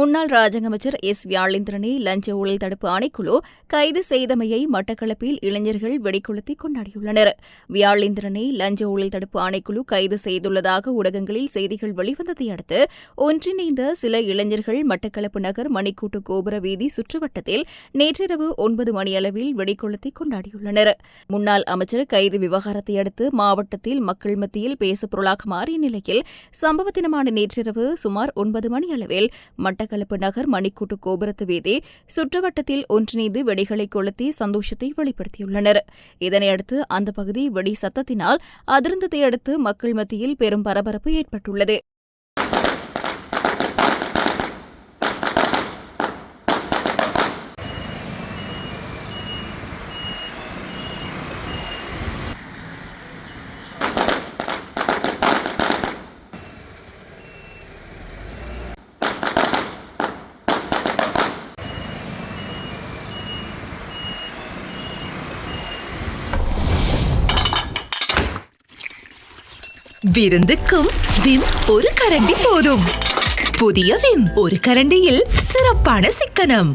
முன்னாள் ராஜாங்க அமைச்சர் எஸ் வியாழேந்திரனை லஞ்ச ஊழல் தடுப்பு ஆணைக்குழு கைது செய்தமையை மட்டக்களப்பில் இளைஞர்கள் வெடிக்கொளுத்தி கொண்டாடியுள்ளனர். வியாழேந்திரனை லஞ்ச ஊழல் தடுப்பு ஆணைக்குழு கைது செய்துள்ளதாக ஊடகங்களில் செய்திகள் வெளிவந்ததை அடுத்து ஒன்றிணைந்த சில இளைஞர்கள் மட்டக்களப்பு நகர் மணிக்கூட்டு கோபுர வீதி சுற்றுவட்டத்தில் நேற்றிரவு ஒன்பது மணியளவில் வெடிக்கொளுத்தி கொண்டாடியுள்ளனர். முன்னாள் அமைச்சர் கைது விவகாரத்தை அடுத்து மாவட்டத்தில் மக்கள் மத்தியில் பேசுபொருளாக மாறிய நிலையில் சம்பவ தினமான நேற்றிரவு சுமார் ஒன்பது மணியளவில் மட்டக்களப்பு நகர் மணிக்கூட்டு கோபுரத்து வீதி சுற்றுவட்டத்தில் ஒன்றிணைந்து வெடிகளை கொளுத்தி சந்தோஷத்தை வெளிப்படுத்தியுள்ளனர். இதனையடுத்து அந்த பகுதி வெடி சத்தத்தினால் அதிர்ந்ததை அடுத்து மக்கள் மத்தியில் பெரும் பரபரப்பு ஏற்பட்டுள்ளது. விருந்துக்கும் விம் ஒரு கரண்டி போதும். புதிய விம் ஒரு கரண்டியில் சிறப்பான சிக்கனம்.